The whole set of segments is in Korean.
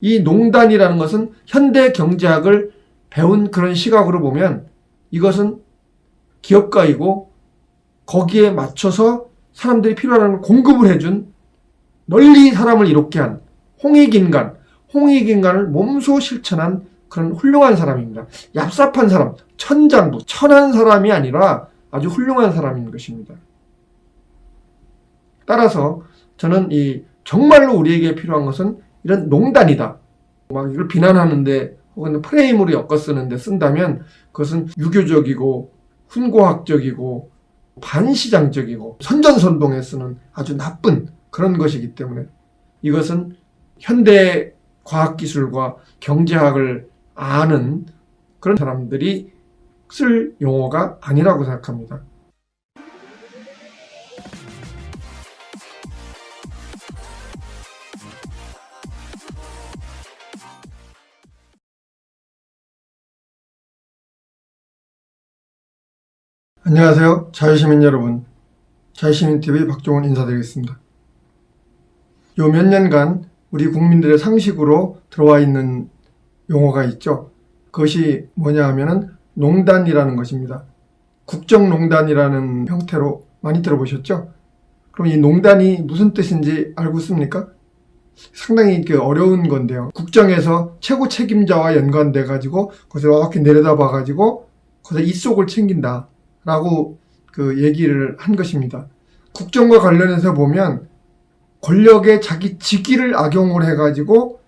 이 농단이라는 것은 현대 경제학을 배운 그런 시각으로 보면 이것은 기업가이고 거기에 맞춰서 사람들이 필요한 걸 공급을 해준 널리 사람을 이롭게 한 홍익인간, 홍익인간을 몸소 실천한 그런 훌륭한 사람입니다. 얍삽한 사람, 천장부, 천한 사람이 아니라 아주 훌륭한 사람인 것입니다. 따라서 저는 이 정말로 우리에게 필요한 것은 이런 농단이다. 막 이걸 비난하는데 혹은 프레임으로 엮어 쓰는데 쓴다면 그것은 유교적이고 훈고학적이고 반시장적이고 선전선동에 쓰는 아주 나쁜 그런 것이기 때문에 이것은 현대 과학기술과 경제학을 아는 그런 사람들이 쓸 용어가 아니라고 생각합니다. 안녕하세요. 자유시민 여러분. 자유시민TV 박종원 인사드리겠습니다. 요 몇 년간 우리 국민들의 상식으로 들어와 있는 용어가 있죠. 그것이 뭐냐 하면은 농단이라는 것입니다. 국정농단이라는 형태로 많이 들어보셨죠? 그럼 이 농단이 무슨 뜻인지 알고 있습니까? 상당히 그 어려운 건데요. 국정에서 최고 책임자와 연관돼 가지고 그것을 이렇게 내려다 봐 가지고 거기서 입속을 챙긴다. 라고 그 얘기를 한 것입니다. 국정과 관련해서 보면 권력에 자기 직위를 악용을 해가지고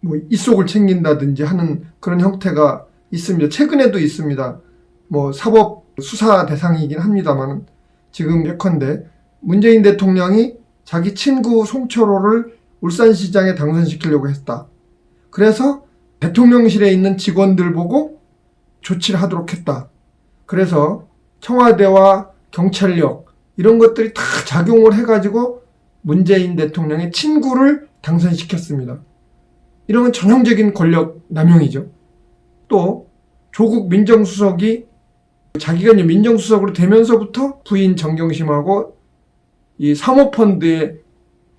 뭐 입속을 챙긴다든지 하는 그런 형태가 있습니다. 최근에도 있습니다. 뭐 사법 수사 대상이긴 합니다만 지금 예컨대 문재인 대통령이 자기 친구 송철호를 울산시장에 당선시키려고 했다. 그래서 대통령실에 있는 직원들 보고 조치를 하도록 했다. 그래서 청와대와 경찰력 이런 것들이 다 작용을 해가지고 문재인 대통령의 친구를 당선시켰습니다. 이런 건 전형적인 권력 남용이죠. 또 조국 민정수석이 자기가 이제 민정수석으로 되면서부터 부인 정경심하고 이 사모펀드에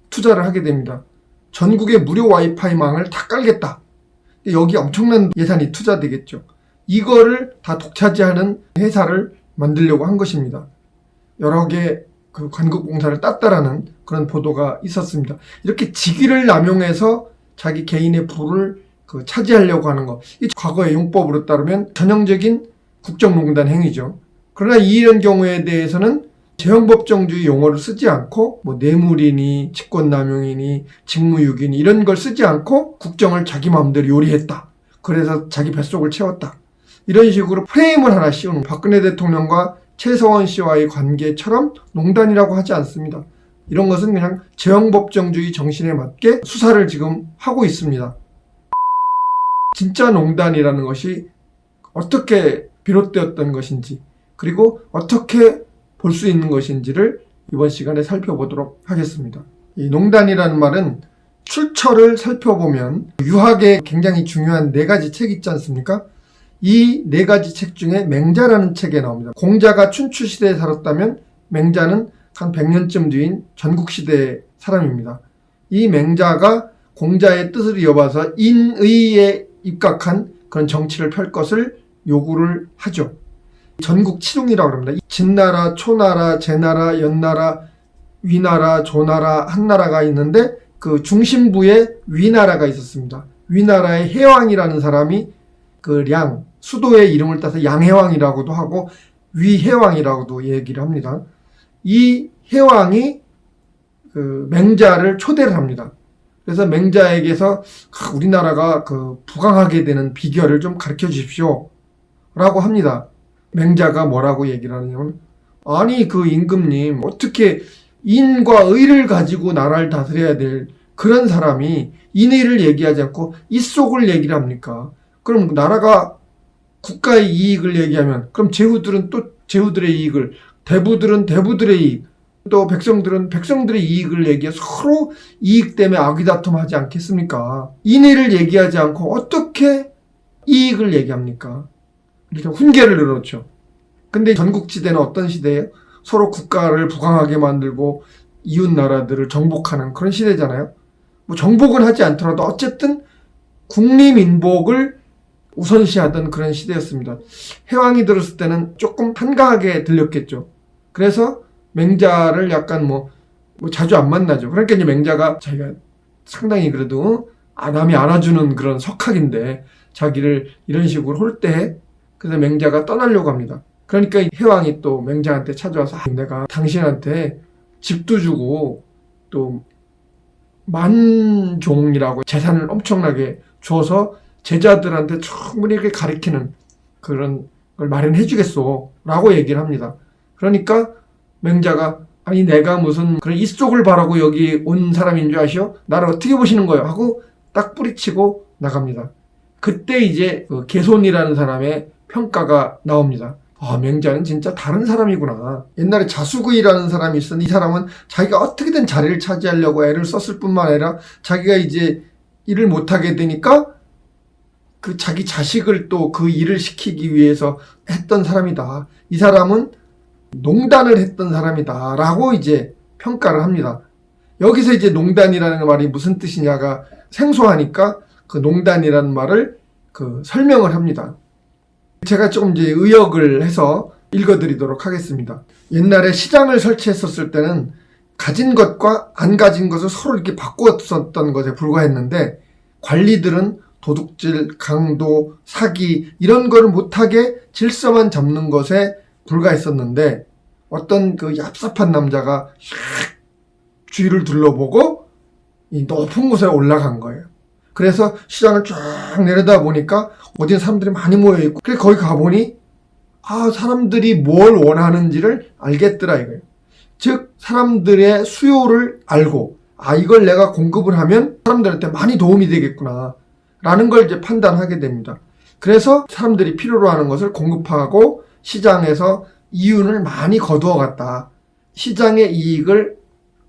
투자를 하게 됩니다. 전국의 무료 와이파이망을 다 깔겠다. 여기 엄청난 예산이 투자되겠죠. 이거를 다 독차지하는 회사를 만들려고 한 것입니다. 여러 개그 관급공사를 땄다라는 그런 보도가 있었습니다. 이렇게 직위를 남용해서 자기 개인의 부를 그 차지하려고 하는 것. 이 과거의 용법으로 따르면 전형적인 국정농단 행위죠. 그러나 이런 경우에 대해서는 재형법정주의 용어를 쓰지 않고 뭐 뇌물이니 직권남용이니 직무유기니 이런 걸 쓰지 않고 국정을 자기 마음대로 요리했다. 그래서 자기 뱃속을 채웠다. 이런 식으로 프레임을 하나 씌우는 박근혜 대통령과 최서원 씨와의 관계처럼 농단이라고 하지 않습니다. 이런 것은 그냥 재형법정주의 정신에 맞게 수사를 지금 하고 있습니다. 진짜 농단이라는 것이 어떻게 비롯되었던 것인지 그리고 어떻게 볼 수 있는 것인지를 이번 시간에 살펴보도록 하겠습니다. 이 농단이라는 말은 출처를 살펴보면 유학에 굉장히 중요한 네 가지 책 있지 않습니까? 이 네 가지 책 중에 맹자라는 책에 나옵니다. 공자가 춘추 시대에 살았다면 맹자는 한 100년쯤 뒤인 전국 시대의 사람입니다. 이 맹자가 공자의 뜻을 이어봐서 인의에 입각한 그런 정치를 펼 것을 요구를 하죠. 전국 치동이라고 합니다. 진나라, 초나라, 제나라, 연나라, 위나라, 조나라, 한나라가 있는데 그 중심부에 위나라가 있었습니다. 위나라의 해왕이라는 사람이 그 량, 수도의 이름을 따서 양해왕이라고도 하고 위해왕이라고도 얘기를 합니다. 이 해왕이 그 맹자를 초대를 합니다. 그래서 맹자에게서 아, 우리나라가 그 부강하게 되는 비결을 좀 가르쳐 주십시오. 라고 합니다. 맹자가 뭐라고 얘기를 하냐면, 아니, 그 임금님, 어떻게 인과 의를 가지고 나라를 다스려야 될 그런 사람이 인의를 얘기하지 않고 이 속을 얘기를 합니까? 그럼 나라가 국가의 이익을 얘기하면, 그럼 제후들은 또 제후들의 이익을, 대부들은 대부들의 이익, 또 백성들은 백성들의 이익을 얘기해 서로 이익 때문에 아귀다툼하지 않겠습니까? 인의를 얘기하지 않고 어떻게 이익을 얘기합니까? 이렇게 훈계를 늘어놓죠. 근데 전국지대는 어떤 시대예요? 서로 국가를 부강하게 만들고 이웃 나라들을 정복하는 그런 시대잖아요. 뭐 정복은 하지 않더라도 어쨌든 국리민복을 우선시하던 그런 시대였습니다. 해왕이 들었을 때는 조금 한가하게 들렸겠죠. 그래서 맹자를 약간 뭐, 뭐 자주 안 만나죠. 그러니까 이제 맹자가 자기가 상당히 그래도 아, 남이 알아주는 그런 석학인데 자기를 이런 식으로 홀대해. 그래서 맹자가 떠나려고 합니다. 그러니까 이 해왕이 또 맹자한테 찾아와서 아, 내가 당신한테 집도 주고 또 만종이라고 재산을 엄청나게 줘서 제자들한테 충분히 가르치는 그런 걸 마련해 주겠소 라고 얘기를 합니다. 그러니까 맹자가 아니 내가 무슨 그런 이쪽을 바라고 여기 온 사람인 줄 아시오? 나를 어떻게 보시는 거예요? 하고 딱 뿌리치고 나갑니다. 그때 이제 그 개손이라는 사람의 평가가 나옵니다. 아, 맹자는 진짜 다른 사람이구나. 옛날에 자수구이라는 사람이 있었는데 이 사람은 자기가 어떻게든 자리를 차지하려고 애를 썼을 뿐만 아니라 자기가 이제 일을 못하게 되니까 그 자기 자식을 또 그 일을 시키기 위해서 했던 사람이다. 이 사람은 농단을 했던 사람이다. 라고 이제 평가를 합니다. 여기서 이제 농단이라는 말이 무슨 뜻이냐가 생소하니까 그 농단이라는 말을 그 설명을 합니다. 제가 조금 이제 의역을 해서 읽어드리도록 하겠습니다. 옛날에 시장을 설치했었을 때는 가진 것과 안 가진 것을 서로 이렇게 바꾸었었던 것에 불과했는데 관리들은 도둑질, 강도, 사기 이런 거를 못하게 질서만 잡는 것에 불과했었는데 어떤 그 얍삽한 남자가 샥 주위를 둘러보고 이 높은 곳에 올라간 거예요. 그래서 시장을 쫙 내려다 보니까 어디에 사람들이 많이 모여 있고 그래서 거기 가 보니 아 사람들이 뭘 원하는지를 알겠더라 이거예요. 즉 사람들의 수요를 알고 아 이걸 내가 공급을 하면 사람들한테 많이 도움이 되겠구나 라는 걸 이제 판단하게 됩니다. 그래서 사람들이 필요로 하는 것을 공급하고 시장에서 이윤을 많이 거두어 갔다. 시장의 이익을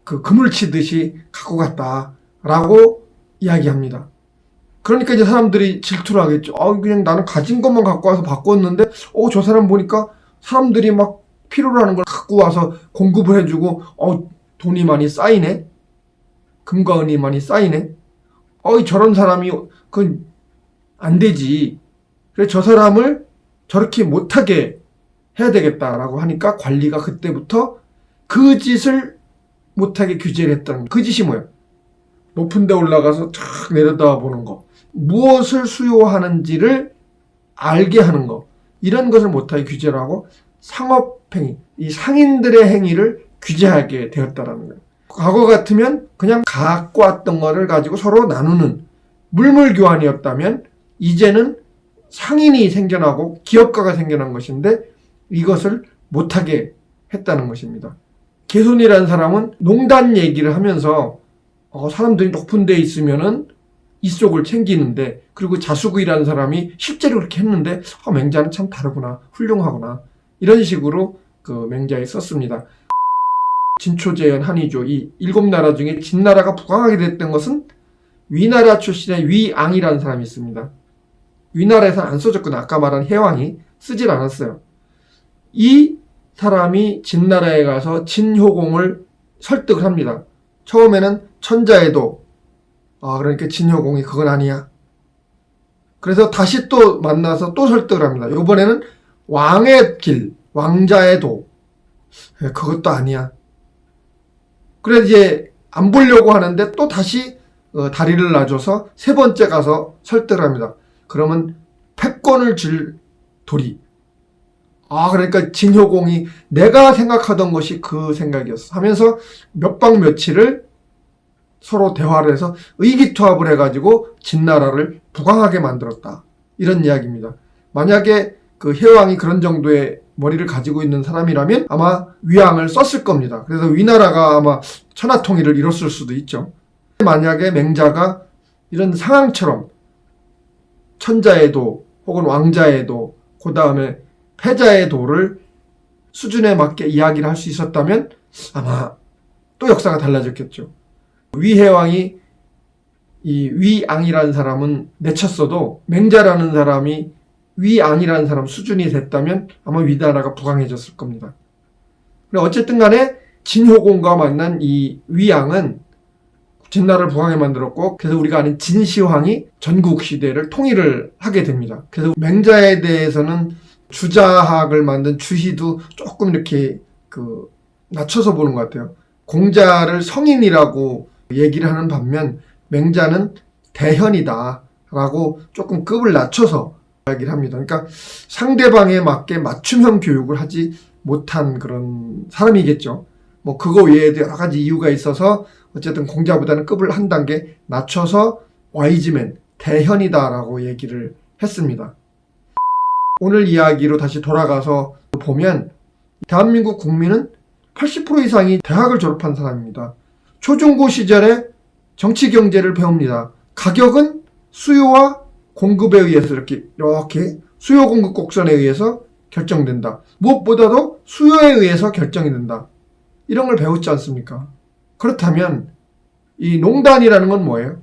그 그물 치듯이 갖고 갔다 라고 이야기합니다. 그러니까 이제 사람들이 질투를 하겠죠. 아, 그냥 나는 가진 것만 갖고 와서 바꿨는데, 어, 저 사람 보니까 사람들이 막 필요로 하는 걸 갖고 와서 공급을 해주고, 어, 돈이 많이 쌓이네? 금과 은이 많이 쌓이네? 어이, 저런 사람이, 그, 안 되지. 그래서 저 사람을 저렇게 못하게 해야 되겠다라고 하니까 관리가 그때부터 그 짓을 못하게 규제를 했다는. 그 짓이 뭐예요? 높은 데 올라가서 쫙 내려다 보는 거. 무엇을 수요하는지를 알게 하는 거. 이런 것을 못하게 규제를 하고 상업행위, 이 상인들의 행위를 규제하게 되었다라는 거예요. 과거 같으면 그냥 갖고 왔던 거를 가지고 서로 나누는 물물 교환이었다면 이제는 상인이 생겨나고 기업가가 생겨난 것인데 이것을 못하게 했다는 것입니다. 개손이라는 사람은 농단 얘기를 하면서 어, 사람들이 높은 데 있으면은 이쪽을 챙기는데 그리고 자수구이라는 사람이 실제로 그렇게 했는데 아, 맹자는 참 다르구나 훌륭하구나 이런 식으로 그 맹자에 썼습니다. 진초재현 한이조 이 일곱 나라 중에 진나라가 부강하게 됐던 것은 위나라 출신의 위앙이라는 사람이 있습니다. 위나라에서는 안 써졌구나 아까 말한 해왕이 쓰질 않았어요. 이 사람이 진나라에 가서 진효공을 설득을 합니다. 처음에는 천자에도 아 그러니까 진효공이 그건 아니야. 그래서 다시 또 만나서 또 설득을 합니다. 이번에는 왕의 길, 왕자의 도. 예, 그것도 아니야. 그래서 이제 안 보려고 하는데 또 다시 어, 다리를 놔줘서 세 번째 가서 설득을 합니다. 그러면 패권을 줄 도리. 아, 그러니까 진효공이 내가 생각하던 것이 그 생각이었어. 하면서 몇박 며칠을 서로 대화를 해서 의기투합을 해가지고 진나라를 부강하게 만들었다. 이런 이야기입니다. 만약에 그 해왕이 그런 정도의 머리를 가지고 있는 사람이라면 아마 위왕을 썼을 겁니다. 그래서 위나라가 아마 천하통일을 이뤘을 수도 있죠. 만약에 맹자가 이런 상황처럼 천자의 도 혹은 왕자의 도, 그 다음에 패자의 도를 수준에 맞게 이야기를 할 수 있었다면 아마 또 역사가 달라졌겠죠. 위해왕이 이 위앙이라는 사람은 내쳤어도 맹자라는 사람이 위앙이라는 사람 수준이 됐다면 아마 위나라가 부강해졌을 겁니다. 어쨌든 간에 진효공과 만난 이 위앙은 진나라를 부강에 만들었고 그래서 우리가 아는 진시황이 전국 시대를 통일을 하게 됩니다. 그래서 맹자에 대해서는 주자학을 만든 주희도 조금 이렇게 그 낮춰서 보는 것 같아요. 공자를 성인이라고 얘기를 하는 반면 맹자는 대현이다라고 조금 급을 낮춰서 이야기를 합니다. 그러니까 상대방에 맞게 맞춤형 교육을 하지 못한 그런 사람이겠죠. 뭐 그거 외에도 여러 가지 이유가 있어서 어쨌든 공자보다는 급을 한 단계 낮춰서 와이즈맨 대현이다라고 얘기를 했습니다. 오늘 이야기로 다시 돌아가서 보면 대한민국 국민은 80% 이상이 대학을 졸업한 사람입니다. 초중고 시절에 정치 경제를 배웁니다. 가격은 수요와 공급에 의해서 이렇게 이렇게 수요 공급 곡선에 의해서 결정된다. 무엇보다도 수요에 의해서 결정이 된다. 이런 걸 배웠지 않습니까? 그렇다면 이 농단이라는 건 뭐예요?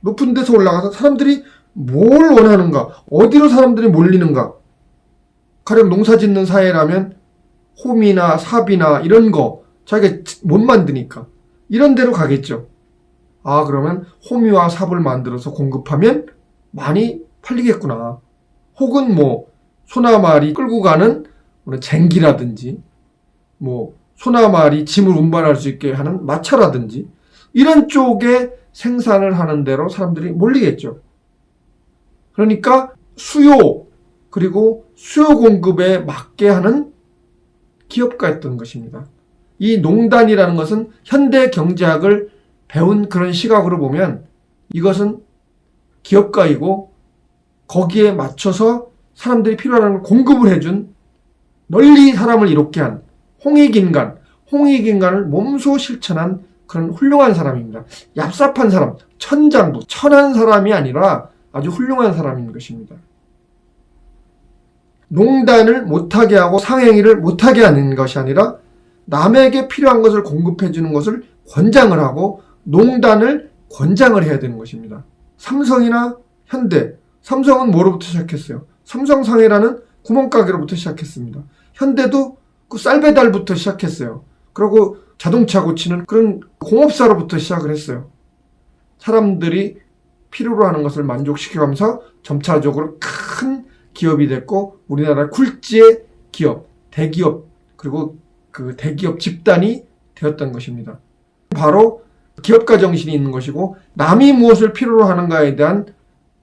높은 데서 올라가서 사람들이 뭘 원하는가? 어디로 사람들이 몰리는가? 가령 농사 짓는 사회라면 홈이나 삽이나 이런 거 자기가 못 만드니까 이런 데로 가겠죠. 아, 그러면 호미와 삽을 만들어서 공급하면 많이 팔리겠구나. 혹은 뭐 소나말이 끌고 가는 뭐 쟁기라든지 뭐 소나말이 짐을 운반할 수 있게 하는 마차라든지 이런 쪽에 생산을 하는 대로 사람들이 몰리겠죠. 그러니까 수요 그리고 수요 공급에 맞게 하는 기업가였던 것입니다. 이 농단이라는 것은 현대 경제학을 배운 그런 시각으로 보면 이것은 기업가이고 거기에 맞춰서 사람들이 필요한 걸 공급을 해준 널리 사람을 이롭게 한 홍익인간, 홍익인간을 몸소 실천한 그런 훌륭한 사람입니다. 얍삽한 사람, 천장부, 천한 사람이 아니라 아주 훌륭한 사람인 것입니다. 농단을 못하게 하고 상행위를 못하게 하는 것이 아니라 남에게 필요한 것을 공급해 주는 것을 권장을 하고 농단을 권장을 해야 되는 것입니다. 삼성이나 현대, 삼성은 뭐로부터 시작했어요? 삼성상해라는 구멍가게로부터 시작했습니다. 현대도 그 쌀배달부터 시작했어요. 그리고 자동차 고치는 그런 공업사로부터 시작을 했어요. 사람들이 필요로 하는 것을 만족시켜가면서 점차적으로 큰 기업이 됐고 우리나라 굴지의 기업, 대기업 그리고 그 대기업 집단이 되었던 것입니다. 바로 기업가 정신이 있는 것이고 남이 무엇을 필요로 하는가에 대한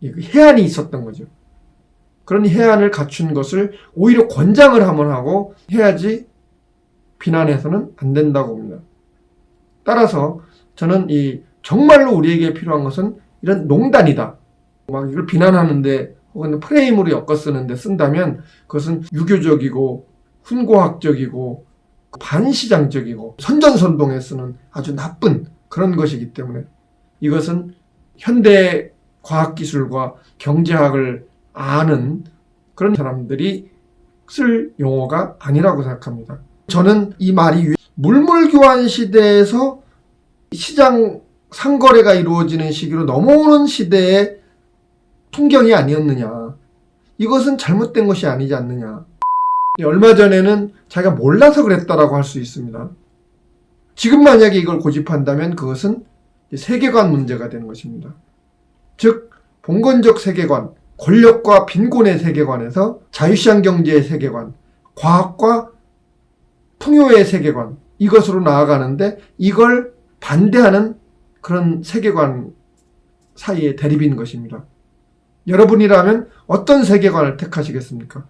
해안이 있었던 거죠. 그런 해안을 갖춘 것을 오히려 권장을 하면 하고 해야지 비난해서는 안 된다고 봅니다. 따라서 저는 이 정말로 우리에게 필요한 것은 이런 농단이다. 막 이걸 비난하는데 혹은 프레임으로 엮어 쓰는데 쓴다면 그것은 유교적이고 훈고학적이고 반시장적이고 선전선동에 쓰는 아주 나쁜 그런 것이기 때문에 이것은 현대 과학기술과 경제학을 아는 그런 사람들이 쓸 용어가 아니라고 생각합니다. 저는 이 말이 물물교환 시대에서 시장 상거래가 이루어지는 시기로 넘어오는 시대의 풍경이 아니었느냐. 이것은 잘못된 것이 아니지 않느냐. 얼마 전에는 자기가 몰라서 그랬다라고 할 수 있습니다. 지금 만약에 이걸 고집한다면 그것은 세계관 문제가 되는 것입니다. 즉, 봉건적 세계관, 권력과 빈곤의 세계관에서 자유시장 경제의 세계관, 과학과 풍요의 세계관, 이것으로 나아가는데 이걸 반대하는 그런 세계관 사이의 대립인 것입니다. 여러분이라면 어떤 세계관을 택하시겠습니까?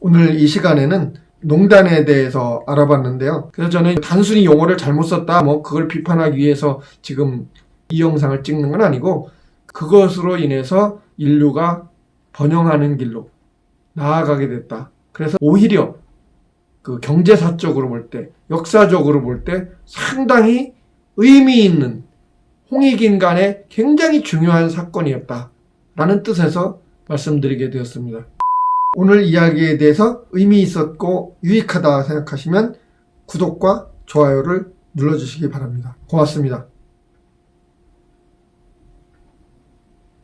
오늘 이 시간에는 농단에 대해서 알아봤는데요. 그래서 저는 단순히 용어를 잘못 썼다, 뭐, 그걸 비판하기 위해서 지금 이 영상을 찍는 건 아니고, 그것으로 인해서 인류가 번영하는 길로 나아가게 됐다. 그래서 오히려 그 경제사적으로 볼 때, 역사적으로 볼 때 상당히 의미 있는 홍익인간의 굉장히 중요한 사건이었다. 라는 뜻에서 말씀드리게 되었습니다. 오늘 이야기에 대해서 의미 있었고 유익하다 생각하시면 구독과 좋아요를 눌러주시기 바랍니다. 고맙습니다.